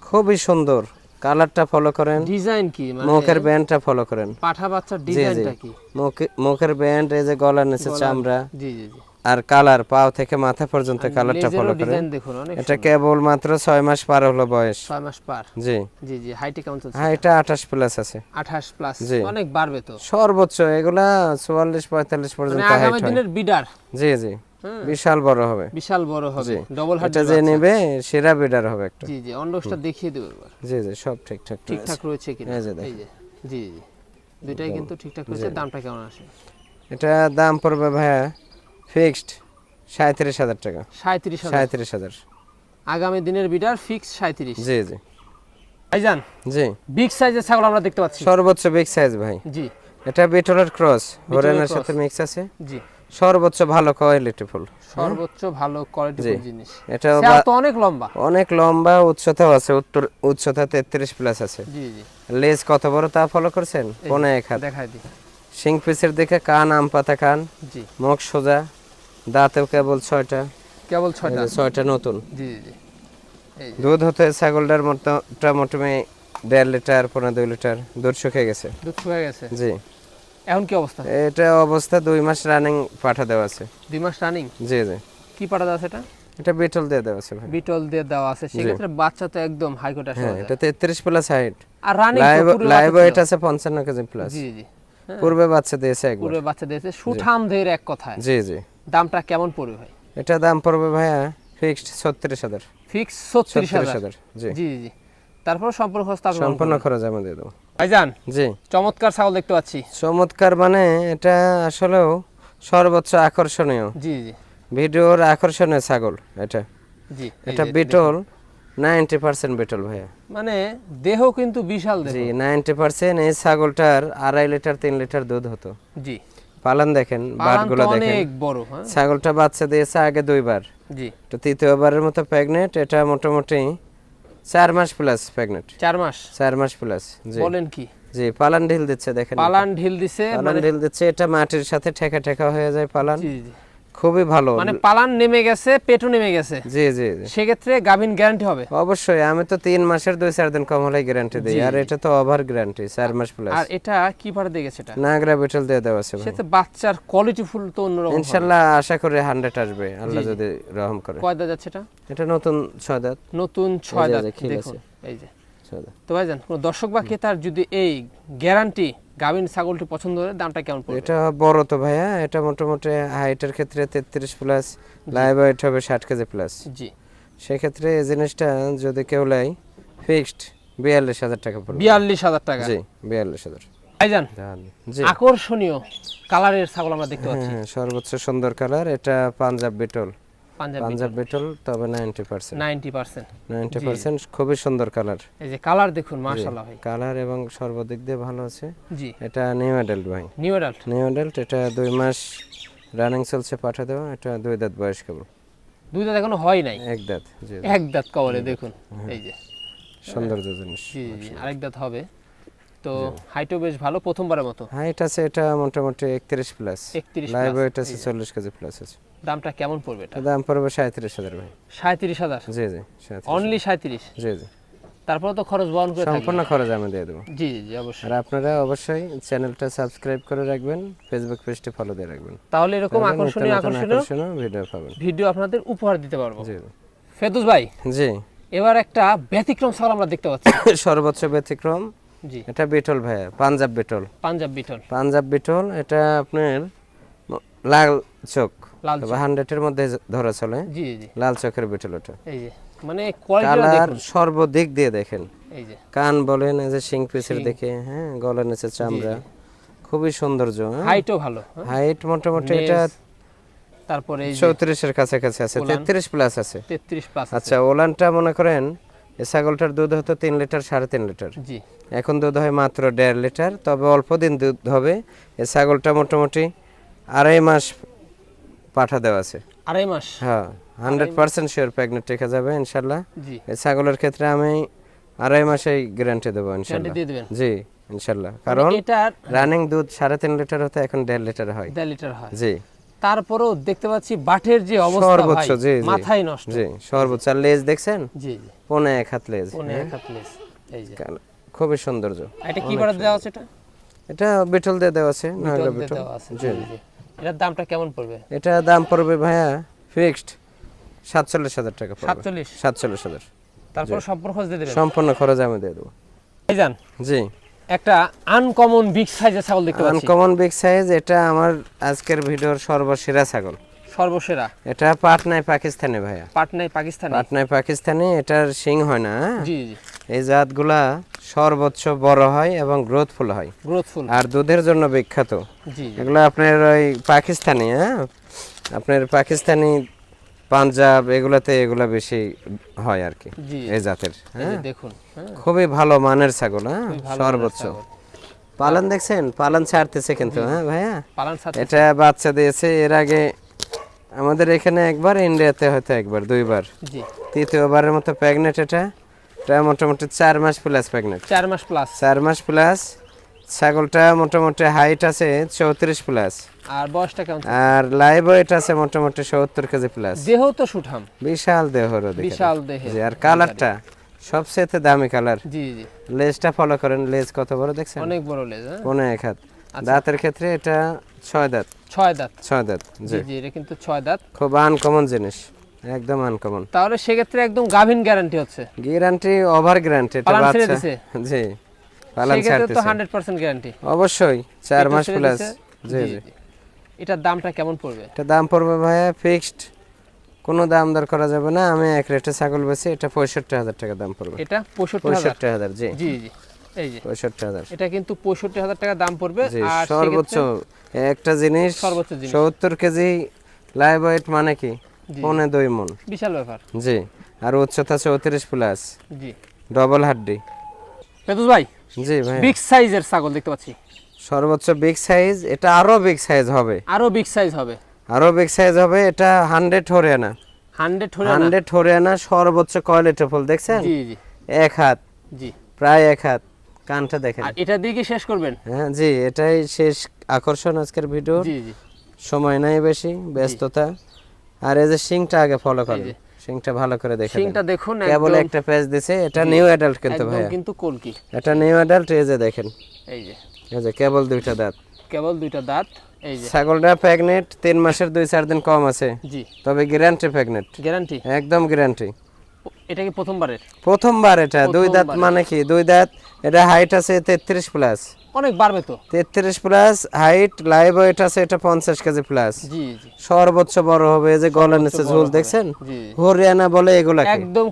[SPEAKER 1] খুবই সুন্দর। কালারটা ফলো করেন।
[SPEAKER 2] ডিজাইন কি? মানে
[SPEAKER 1] মুখের ব্যান্ডটা ফলো করেন।
[SPEAKER 2] পাঠা বাচ্চার ডিজাইনটা কি?
[SPEAKER 1] মুখে- মুখের ব্যান্ড এই যে গলার নিচে চামড়া।
[SPEAKER 2] জি জি জি।
[SPEAKER 1] আর কালার পাও থেকে মাথা পর্যন্ত কালারটা ফলো করেন
[SPEAKER 2] ডিজাইন দেখুন অনেক
[SPEAKER 1] এটা কেবল মাত্র ছয় মাস পার হলো বয়স।
[SPEAKER 2] ছয় মাস পার।
[SPEAKER 1] জি।
[SPEAKER 2] জি জি হাইটে কেমন চলছে?
[SPEAKER 1] হ্যাঁ এটা আঠাশ প্লাস আছে।
[SPEAKER 2] আঠাশ প্লাস
[SPEAKER 1] জি।
[SPEAKER 2] অনেক বাড়বে তো।
[SPEAKER 1] সর্বোচ্চ এগুলা চুয়াল্লিশ পঁয়তাল্লিশ
[SPEAKER 2] মানে
[SPEAKER 1] পর্যন্ত
[SPEAKER 2] আগামী
[SPEAKER 1] হাইট হয়।
[SPEAKER 2] দিনের বিডার
[SPEAKER 1] জি জি। বিশাল বড় হবে।
[SPEAKER 2] বিশাল বড় হবে। ডবল হার্ট
[SPEAKER 1] এটা যে নেবে সেরা বিডার হবে একটা।
[SPEAKER 2] জি জি অন্ডকসটা দেখিয়ে দেবো এবার
[SPEAKER 1] জি জি সব ঠিকঠাক
[SPEAKER 2] ঠিকঠাক রয়েছে কিনা?
[SPEAKER 1] এই যে
[SPEAKER 2] এই যে জি জি দুইটাই কিন্তু ঠিকঠাক রয়েছে। দামটা কেমন আসে?
[SPEAKER 1] এটা দাম পড়বে ভাইয়া ফিক্সড সাঁত্রিশ হাজার টাকা।
[SPEAKER 2] সাঁত্রিশ
[SPEAKER 1] সাঁত্রিশ হাজার।
[SPEAKER 2] আগামী দিনের বিডার ফিক্স সাঁত্রিশ।
[SPEAKER 1] জি জি।
[SPEAKER 2] ভাইজান
[SPEAKER 1] জি।
[SPEAKER 2] বিগ সাইজের ছাগল আমরা দেখতে পাচ্ছি।
[SPEAKER 1] সর্বোচ্চ বিগ সাইজ ভাই।
[SPEAKER 2] জি।
[SPEAKER 1] এটা বিটলের ক্রস হরেনের সাথে মিক্স আছে।
[SPEAKER 2] জি।
[SPEAKER 1] সর্বোচ্চ ভালো কোয়ালিটি ফুল।
[SPEAKER 2] সর্বোচ্চ ভালো কোয়ালিটির জিনিস।
[SPEAKER 1] বা-
[SPEAKER 2] তো অনেক লম্বা।
[SPEAKER 1] অনেক লম্বা উচ্চতাও আছে উত্তর উচ্চতা তেত্রিশ প্লাস আছে।
[SPEAKER 2] জি জি।
[SPEAKER 1] লেজ কত বড় তা ফলো করছেন? পনে এক হাত।
[SPEAKER 2] দেখাই দিই।
[SPEAKER 1] শিং পিসের দিকে কান আম পাতা কান।
[SPEAKER 2] জি।
[SPEAKER 1] মুখ সোজা। দাঁতেও কেবল ছয়টা।
[SPEAKER 2] কেবল ছয়টা।
[SPEAKER 1] ছয়টা নতুন।
[SPEAKER 2] জি জি
[SPEAKER 1] দুধ হতে ছাগলটার মোটামুটি দেড় লিটার পনেরো দুই লিটার দুধ শুকিয়ে গেছে।
[SPEAKER 2] দুধ শুয়ে গেছে?
[SPEAKER 1] জি।
[SPEAKER 2] এখন কি অবস্থা?
[SPEAKER 1] এটা অবস্থা দুই মাস রানিং পাঠা দেওয়া আছে।
[SPEAKER 2] দুই মাস রানিং
[SPEAKER 1] জি জি।
[SPEAKER 2] কি পাটা দেওয়া আছে এটা?
[SPEAKER 1] এটা বিটল দিয়ে দেওয়া আছে ভাই।
[SPEAKER 2] বিটল দিয়ে দেওয়া আছে। সেক্ষেত্রে বাচ্চা তো একদম আসে
[SPEAKER 1] হ্যাঁ এটা তেত্রিশ প্লাস হাইট
[SPEAKER 2] আর রানিং
[SPEAKER 1] লাইভ ওয়েট আছে পঞ্চান্ন কেজি প্লাস
[SPEAKER 2] জি জি।
[SPEAKER 1] পূর্বে বাচ্চা দিয়েছে একবার।
[SPEAKER 2] পুরো বাচ্চা দিয়েছে। সুঠাম ধের এক কথায়।
[SPEAKER 1] জি জি।
[SPEAKER 2] দামটা কেমন পড়বে ভাই?
[SPEAKER 1] এটা দাম পড়বে ভাইয়া ফিক্সড ছত্রিশ হাজার।
[SPEAKER 2] ফিক্স ছত্রিশ হাজার?
[SPEAKER 1] জি।
[SPEAKER 2] জি জি তারপর সম্পূর্ণ খরচ
[SPEAKER 1] সম্পূর্ণ খরচ আমি দিয়ে দেবো।
[SPEAKER 2] ভাইজান
[SPEAKER 1] জি।
[SPEAKER 2] চমৎকার ছাগল দেখতে পাচ্ছি।
[SPEAKER 1] চমৎকার মানে এটা আসলেও সর্বোচ্চ আকর্ষণীয়।
[SPEAKER 2] জি জি।
[SPEAKER 1] ভিডিওর আকর্ষণীয় ছাগল এটা।
[SPEAKER 2] জি
[SPEAKER 1] এটা বিটল নাইনটি পার্সেন্ট বিটল ভাইয়া।
[SPEAKER 2] মানে দেহ কিন্তু বিশাল
[SPEAKER 1] জি নাইনটি পার্সেন্ট এই ছাগলটার আড়াই লিটার তিন লিটার দুধ হতো।
[SPEAKER 2] জি।
[SPEAKER 1] পালন দেখেন বাটগুলো দেখেন।
[SPEAKER 2] অনেক বড় হ্যাঁ।
[SPEAKER 1] ছাগলটা বাচ্চা দিয়েছে আগে দুইবার।
[SPEAKER 2] জি।
[SPEAKER 1] তো তৃতীয়বারের মতো প্রেগনেন্ট এটা মোটামুটি চার মাস প্লাস প্রেগনেন্ট
[SPEAKER 2] চার মাস?
[SPEAKER 1] চার মাস প্লাস জি।
[SPEAKER 2] বলেন কি?
[SPEAKER 1] জি পালান ঢিল দিচ্ছে দেখেন।
[SPEAKER 2] পালান ঢিল দিছে
[SPEAKER 1] পালান
[SPEAKER 2] মানে
[SPEAKER 1] ঢিল দিচ্ছে এটা মাটির সাথে ঠেকা ঠেকা হয়ে যায় পালান।
[SPEAKER 2] জি জি।
[SPEAKER 1] খুবই ভালো।
[SPEAKER 2] মানে পালান নেমে গেছে পেটও নেমে গেছে।
[SPEAKER 1] জি জি
[SPEAKER 2] সেক্ষেত্রে গাভিন গ্যারান্টি হবে।
[SPEAKER 1] অবশ্যই আমি তো তিন মাসের দুই চার দিন কম হলে গ্যারান্টি দিই আর এটা তো ওভার গ্যারান্টি চার মাস প্লাস
[SPEAKER 2] আর এটা কি পারে দিয়ে গেছে এটা?
[SPEAKER 1] নাগরা বিটল দিয়ে দেওয়া আছে
[SPEAKER 2] সেতে বাচ্চার কোয়ালিটি ফুল তো অন্যরকম হবে।
[SPEAKER 1] ইনশাল্লাহ আশা করি হান্ড্রেড আসবে আল্লাহ। যদি রহম করে।
[SPEAKER 2] কয় দাঁত যাচ্ছে এটা?
[SPEAKER 1] এটা নতুন ছয় দাঁত।
[SPEAKER 2] নতুন ছয় দাঁত দেখুন এই যে। তো ভাইজান কোনো দর্শক বা ক্রেতার যদি এই গ্যারান্টি গাভিন ছাগলটি পছন্দ হয় দামটা কেমন পড়বে?
[SPEAKER 1] এটা বড় তো ভাইয়া এটা মোটামুটি হাইটের ক্ষেত্রে তেত্রিশ প্লাস লাইভ ওয়েট হবে ষাট কেজি প্লাস
[SPEAKER 2] জি।
[SPEAKER 1] সেক্ষেত্রে এই জিনিসটা যদি কেউ লাই ফিক্সড বিয়াল্লিশ হাজার টাকা পড়বে।
[SPEAKER 2] বিয়াল্লিশ হাজার টাকা?
[SPEAKER 1] জি বিয়াল্লিশ হাজার।
[SPEAKER 2] ভাইজান
[SPEAKER 1] জি।
[SPEAKER 2] আকর্ষণীয় কালারের ছাগল আমরা দেখতে
[SPEAKER 1] হ্যাঁ
[SPEAKER 2] পাচ্ছি।
[SPEAKER 1] হ্যাঁ, সর্বোচ্চ সুন্দর কালার এটা পাঞ্জাব বিটল।
[SPEAKER 2] পাঞ্জাবি
[SPEAKER 1] বিটল তবে ninety percent
[SPEAKER 2] ninety percent
[SPEAKER 1] ninety percent খুবই সুন্দর কালার
[SPEAKER 2] এই যে কালার দেখুন মার্শাল্লাহ ভাই।
[SPEAKER 1] কালার এবং সর্বদিক দিয়ে ভালো আছে।
[SPEAKER 2] জি।
[SPEAKER 1] এটা নিউ অ্যাডাল্ট ভাই।
[SPEAKER 2] নিউ অ্যাডাল্ট
[SPEAKER 1] নিউ অ্যাডাল্ট এটা দুই মাস রানিং চলছে পাঠা দেওয়া এটা দুই দাঁত বয়স কেবল
[SPEAKER 2] দুই দাঁত এখনও হয় নাই?
[SPEAKER 1] এক দাঁত জি
[SPEAKER 2] এক দাঁত কবরে দেখুন এই যে।
[SPEAKER 1] সৌন্দর্য জিনিস
[SPEAKER 2] আরেক দাঁত হবে। তো হাইটও বেশ ভালো প্রথমবারের মতো।
[SPEAKER 1] হাইট আছে এটা মোটামুটি একত্রিশ প্লাস।
[SPEAKER 2] 31
[SPEAKER 1] লাইভ
[SPEAKER 2] plus,
[SPEAKER 1] ওয়েট আছে
[SPEAKER 2] এই যে।
[SPEAKER 1] চল্লিশ কেজি প্লাস আছে।
[SPEAKER 2] দামটা কেমন পড়বে এটা?
[SPEAKER 1] দাম পড়বে সাঁত্রিশ হাজার ভাই।
[SPEAKER 2] সাঁত্রিশ হাজার?
[SPEAKER 1] জি জি 37,000
[SPEAKER 2] অনলি সাঁত্রিশ?
[SPEAKER 1] জি জি।
[SPEAKER 2] তারপরে তো খরচ বহন করে
[SPEAKER 1] সম্পূর্ণ খরচ আমি দিয়ে দেবো।
[SPEAKER 2] জি জি অবশ্যই।
[SPEAKER 1] আর আপনারা অবশ্যই চ্যানেলটা সাবস্ক্রাইব করে রাখবেন ফেসবুক পেজটি ফলো দিয়ে রাখবেন।
[SPEAKER 2] তাহলে এরকম আকর্ষণীয় আকর্ষণীয়
[SPEAKER 1] ভিডিও পাবেন।
[SPEAKER 2] ভিডিও আপনাদের উপহার দিতে পারব।
[SPEAKER 1] জি।
[SPEAKER 2] ফেদুস ভাই
[SPEAKER 1] জি।
[SPEAKER 2] এবার একটা ব্যতিক্রম ছাগল আমরা দেখতে পাচ্ছি।
[SPEAKER 1] সর্বোচ্চ ব্যতিক্রম।
[SPEAKER 2] জি।
[SPEAKER 1] এটা বিটল ভাইয়া পাঞ্জাব বিটল।
[SPEAKER 2] পাঞ্জাব বিটল।
[SPEAKER 1] পাঞ্জাব বিটল এটা আপনার লাল চোখ।
[SPEAKER 2] লাল
[SPEAKER 1] তবে হান্ড্রেডের মধ্যে ধরা চলে।
[SPEAKER 2] জি জি
[SPEAKER 1] লাল চোখের বিটল ওটা।
[SPEAKER 2] এই যে মানে
[SPEAKER 1] কালার সর্বদিক দিয়ে দেখেন।
[SPEAKER 2] এই যে।
[SPEAKER 1] কান বলেন এই যে শিং পিসের দেখে হ্যাঁ গলা নিচে চামড়া। খুবই সৌন্দর্য হ্যাঁ?
[SPEAKER 2] হাইটও ভালো হ্যাঁ?
[SPEAKER 1] হাইট মোটামুটি এটা
[SPEAKER 2] তারপরে
[SPEAKER 1] চৌত্রিশের কাছাকাছি আছে তেত্রিশ প্লাস আছে।
[SPEAKER 2] তেত্রিশ প্লাস
[SPEAKER 1] আচ্ছা ওলানটা মনে করেন এই ছাগলটার দুধ হতো তিন লিটার সাড়ে তিন লিটার।
[SPEAKER 2] জি।
[SPEAKER 1] এখন দুধ হয় মাত্র দেড় লিটার তবে অল্প দিন দুধ হবে। এই ছাগলটা মোটামুটি আড়াই মাস পাঠা দেওয়া আছে।
[SPEAKER 2] আড়াই মাস?
[SPEAKER 1] হ্যাঁ হান্ড্রেড পার্সেন্ট শিওর প্রেগনেন্ট রেখে যাবে ইনশাল্লাহ।
[SPEAKER 2] জি।
[SPEAKER 1] এই ছাগলের ক্ষেত্রে আমি আড়াই মাসেই গ্যারান্টি দেবো ইনশাল্লাহ। জি ইনশাল্লাহ। কারণ রানিং দুধ সাড়ে তিন লিটার হতে এখন দেড় লিটার হয়।
[SPEAKER 2] দেড় লিটার হয়।
[SPEAKER 1] জি।
[SPEAKER 2] তারপরেও দেখতে পাচ্ছি বাটের যে অবস্থা
[SPEAKER 1] সর্বোচ্চ জি
[SPEAKER 2] মাথায় নষ্ট।
[SPEAKER 1] জি সর্বোচ্চ। আর লেজ দেখছেন?
[SPEAKER 2] জি জি।
[SPEAKER 1] পনে এক হাত লেজ
[SPEAKER 2] কোন এক হাত লেস এই যে।
[SPEAKER 1] খুবই সৌন্দর্য।
[SPEAKER 2] এটা কি বাড়া দেওয়া আছে এটা?
[SPEAKER 1] এটা বিটল দিয়ে দেওয়া আছে নাগরা
[SPEAKER 2] বিটল দিয়ে দেওয়া আছে জি। জি এটার দামটা কেমন পড়বে?
[SPEAKER 1] এটা দাম পড়বে ভাইয়া ফিক্সড সাতচল্লিশ হাজার টাকা পড়বে।
[SPEAKER 2] সাতচল্লিশ?
[SPEAKER 1] সাতচল্লিশ হাজার।
[SPEAKER 2] তারপর সম্পূর্ণ খরচ দিয়ে দেবেন?
[SPEAKER 1] সম্পূর্ণ খরচ আমি দিয়ে দেবো। জি।
[SPEAKER 2] একটা আনকমন বিগ সাইজের ছাগল দেখতে পাচ্ছি।
[SPEAKER 1] আনকমন বিগ সাইজ এটা আমার আজকের ভিডিওর সর্বসেরা ছাগল।
[SPEAKER 2] সর্বসেরা।
[SPEAKER 1] এটা পাটনায় পাকিস্তানি ভাইয়া।
[SPEAKER 2] পাটনাই পাকিস্তানি।
[SPEAKER 1] পাটনায় পাকিস্তানি এটার শিং হয় না হ্যাঁ?
[SPEAKER 2] জি জি।
[SPEAKER 1] এই জাতগুলা সর্বোচ্চ বড় হয় এবং গ্রোথফুল হয়।
[SPEAKER 2] গ্রোথফুল
[SPEAKER 1] আর দুধের জন্য বিখ্যাত।
[SPEAKER 2] জি।
[SPEAKER 1] এগুলো আপনার ওই পাকিস্তানি হ্যাঁ? আপনার পাকিস্তানি পাঞ্জাব এগুলাতে এগুলা বেশি হয় আর কি এই জাতের হ্যাঁ?
[SPEAKER 2] দেখুন হ্যাঁ।
[SPEAKER 1] খুবই ভালো মানের ছাগল হ্যাঁ? সর্বোচ্চ। পালন দেখছেন? পালন ছাড়তেছে কিন্তু হ্যাঁ ভাইয়া?
[SPEAKER 2] পালান
[SPEAKER 1] এটা বাচ্চা দিয়েছে এর আগে আমাদের এখানে একবার ইন্ডিয়াতে হয়তো একবার দুইবার। তৃতীয়বারের মতো প্রেগনেন্ট এটা। এটা মোটামুটি চার মাস প্লাস প্রেগনেন্ট
[SPEAKER 2] চার মাস প্লাস
[SPEAKER 1] চার মাস প্লাস ছাগলটা মোটামুটি হাইট আছে চৌত্রিশ প্লাস
[SPEAKER 2] আর বয়সটা কেমন?
[SPEAKER 1] আর লাইভ ওয়েট আছে মোটামুটি সত্তর কেজি প্লাস
[SPEAKER 2] দেহ তো সুঠাম।
[SPEAKER 1] বিশাল ওদিকে।
[SPEAKER 2] বিশাল দেহে।
[SPEAKER 1] আর কালারটা সবচেয়ে দামি কালার
[SPEAKER 2] জি জি।
[SPEAKER 1] লেজটা ফলো করেন লেজ কত বড় দেখছেন?
[SPEAKER 2] অনেক বড় লেজ হ্যাঁ?
[SPEAKER 1] পনেরো এক হাত দাঁতের ক্ষেত্রে এটা ছয় দাঁত।
[SPEAKER 2] ছয় দাঁত।
[SPEAKER 1] ছয় দাঁত
[SPEAKER 2] জি।
[SPEAKER 1] জি
[SPEAKER 2] এটা কিন্তু ছয় দাঁত।
[SPEAKER 1] খুব আনকমন জিনিস একদম আনকমন
[SPEAKER 2] তাহলে সেক্ষেত্রে একদম গাভিন গ্যারান্টি হচ্ছে।
[SPEAKER 1] গ্যারান্টি ওভার গ্যারান্টি এটা বাচ্চা। জি।
[SPEAKER 2] সেক্ষেত্রে তো হান্ড্রেড পার্সেন্ট গ্যারান্টি
[SPEAKER 1] অবশ্যই চার মাস প্লাস জি জি
[SPEAKER 2] এটার দামটা কেমন পড়বে?
[SPEAKER 1] এটা দাম পড়বে ভাইয়া ফিক্সড কোনো দাম দর করা যাবে না। আমি এক রেটে ছাগল বেছি এটা পঁয়ষট্টি হাজার টাকা দাম পড়বে।
[SPEAKER 2] এটা পঁয়ষট্টি হাজার।
[SPEAKER 1] জি।
[SPEAKER 2] জি জি। এই যে।
[SPEAKER 1] পঁয়ষট্টি হাজার।
[SPEAKER 2] এটা কিন্তু পঁয়ষট্টি হাজার টাকা দাম পড়বে। আর
[SPEAKER 1] সর্বোচ্চ একটা জিনিস
[SPEAKER 2] সর্বোচ্চ জিনিস।
[SPEAKER 1] সত্তর কেজি লাইভ ওয়েট মানে কি। পৌনে দুই মন।
[SPEAKER 2] বিশাল ব্যাপার।
[SPEAKER 1] জি। আর উচ্চতা চৌত্রিশ প্লাস
[SPEAKER 2] জি।
[SPEAKER 1] ডবল হাড্ডি।
[SPEAKER 2] ভাই
[SPEAKER 1] জি ভাই
[SPEAKER 2] বিগ সাইজের ছাগল দেখতে পাচ্ছি।
[SPEAKER 1] সর্বোচ্চ বিগ সাইজ এটা আরও বিগ সাইজ হবে।
[SPEAKER 2] আরও বিগ সাইজ হবে।
[SPEAKER 1] আরও বিগ সাইজ হবে এটা hundred Haryana.
[SPEAKER 2] Hundred
[SPEAKER 1] hundred Haryana সর্বোচ্চ কোয়ালিটি ফুল দেখছেন?
[SPEAKER 2] জি জি।
[SPEAKER 1] এক হাত।
[SPEAKER 2] জি।
[SPEAKER 1] প্রায় এক হাত। কানটা দেখেন।
[SPEAKER 2] আর এটা দিয়ে কি শেষ করবেন?
[SPEAKER 1] হ্যাঁ জি এটাই শেষ আকর্ষণ আজকের ভিডিও
[SPEAKER 2] জি জি।
[SPEAKER 1] সময় নাই বেশি ব্যস্ততা। আর এই যে সিংটা আগে ফলো করেন। ভালো করে
[SPEAKER 2] শিংটা দেখুন
[SPEAKER 1] কেবল একটা প্যাচ দিছে এটা নিউ অ্যাডাল্ট কিন্তু ভাই
[SPEAKER 2] কিন্তু কলকি
[SPEAKER 1] এটা নিউ অ্যাডাল্ট এই যে দেখেন।
[SPEAKER 2] এই যে।
[SPEAKER 1] এই যে কেবল দুইটা দাঁত।
[SPEAKER 2] কেবল দুইটা দাঁত এই যে।
[SPEAKER 1] ছাগলটা প্রেগনেন্ট তিন মাসের দুই চার দিন কম আছে।
[SPEAKER 2] জি।
[SPEAKER 1] তবে গ্যারান্টি প্রেগনেন্ট
[SPEAKER 2] গ্যারান্টি
[SPEAKER 1] একদম গ্যারান্টি
[SPEAKER 2] এটা কি প্রথমবারের?
[SPEAKER 1] প্রথমবার এটা দুই দাঁত মানে কি? দুই দাঁত এটা হাইট আছে তেত্রিশ প্লাস
[SPEAKER 2] অনেক বাড়বে তো।
[SPEAKER 1] তেত্রিশ প্লাস হাইট লাইভ ওয়েট আছে এটা পঞ্চাশ কেজি প্লাস
[SPEAKER 2] জি জি।
[SPEAKER 1] সর্বোচ্চ বড় হবে এই যে গলার নিচে ঝুল দেখছেন? হরিয়ানা বলে এগুলাকে
[SPEAKER 2] একদম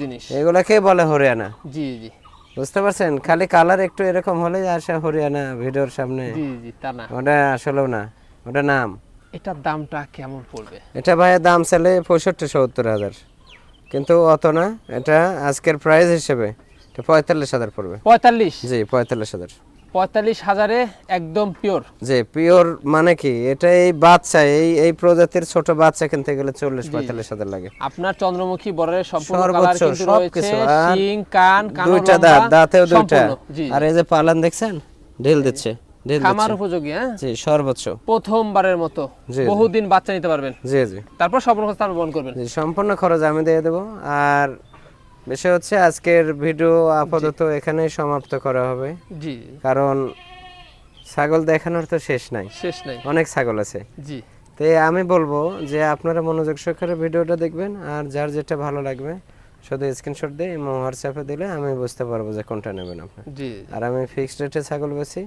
[SPEAKER 2] জিনিস।
[SPEAKER 1] এগুলাকে বলে হরিয়ানা।
[SPEAKER 2] জি জি।
[SPEAKER 1] বুঝতে পারছেন? খালি কালার একটু এরকম হলে আসা হরিয়ানা ভিডিওর সামনে।
[SPEAKER 2] জি জি তা না।
[SPEAKER 1] ওটা আসলেও না। ওটা নাম।
[SPEAKER 2] এটার দামটা কেমন পড়বে?
[SPEAKER 1] এটা ভাইয়ের দাম চাইলে পঁয়ষট্টি সত্তর হাজার। কিন্তু অত না এটা আজকের প্রাইস হিসেবে পঁয়তাল্লিশ হাজার পড়বে।
[SPEAKER 2] পঁয়তাল্লিশ?
[SPEAKER 1] জি পঁয়তাল্লিশ হাজার।
[SPEAKER 2] পঁয়তাল্লিশ হাজারে একদম পিওর
[SPEAKER 1] জি পিওর মানে কি এটা এই বাচ্চা এই এই প্রজাতির ছোট বাচ্চা কিনতে গেলে চল্লিশ পঁয়তাল্লিশ হাজার লাগে।
[SPEAKER 2] আপনার চন্দ্রমুখী বরের
[SPEAKER 1] সর্বোচ্চ সবকিছু
[SPEAKER 2] শিং কান
[SPEAKER 1] দুইটা দাঁত দাঁতেও দুইটা। আর এই যে পালান দেখছেন? ঢিল দিচ্ছে।
[SPEAKER 2] খামার উপযোগী হ্যাঁ?
[SPEAKER 1] জি সর্বোচ্চ।
[SPEAKER 2] প্রথমবারের মতো। বহুদিন বাচ্চা নিতে পারবেন।
[SPEAKER 1] জি জি।
[SPEAKER 2] তারপর সম্পূর্ণ খরচ আপনি বহন করবেন।
[SPEAKER 1] জি সম্পূর্ণ খরচ আমি দিয়ে দেবো। আর বিষয় হচ্ছে আজকের ভিডিও আপাতত এখানেই সমাপ্ত করা হবে।
[SPEAKER 2] জি
[SPEAKER 1] কারণ ছাগল দেখানোর তো শেষ নাই।
[SPEAKER 2] শেষ নাই।
[SPEAKER 1] অনেক ছাগল আছে।
[SPEAKER 2] জি।
[SPEAKER 1] তো আমি বলব যে আপনারা মনোযোগ সহকারে ভিডিওটা দেখবেন আর যার যেটা ভালো লাগবে শুধু স্ক্রিনশট দিয়ে এবং হোয়াটসঅ্যাপে দিলে আমি বুঝতে পারব যে কোনটা নেবেন আপনি।
[SPEAKER 2] জি।
[SPEAKER 1] আর আমি ফিক্সড রেটে ছাগল বেশি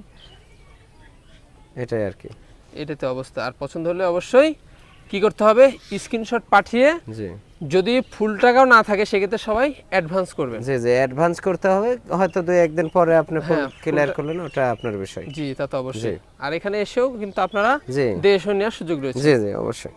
[SPEAKER 1] এটাই আর কি।
[SPEAKER 2] এটাতে অবস্থা। আর পছন্দ হলে অবশ্যই কি করতে হবে? স্ক্রিনশট পাঠিয়ে
[SPEAKER 1] জি।
[SPEAKER 2] যদি ফুল টাকাও না থাকে সেক্ষেত্রে সবাই অ্যাডভান্স করবেন।
[SPEAKER 1] জি জি অ্যাডভান্স করতে হবে। হয়তো দুই একদিন পরে আপনি ফুল ক্লিয়ার করলেন ওটা আপনার বিষয়।
[SPEAKER 2] জি তা তো অবশ্যই। আর এখানে এসেও কিন্তু আপনারা দেশ নেওয়ার সুযোগ রয়েছে।
[SPEAKER 1] জি জি অবশ্যই।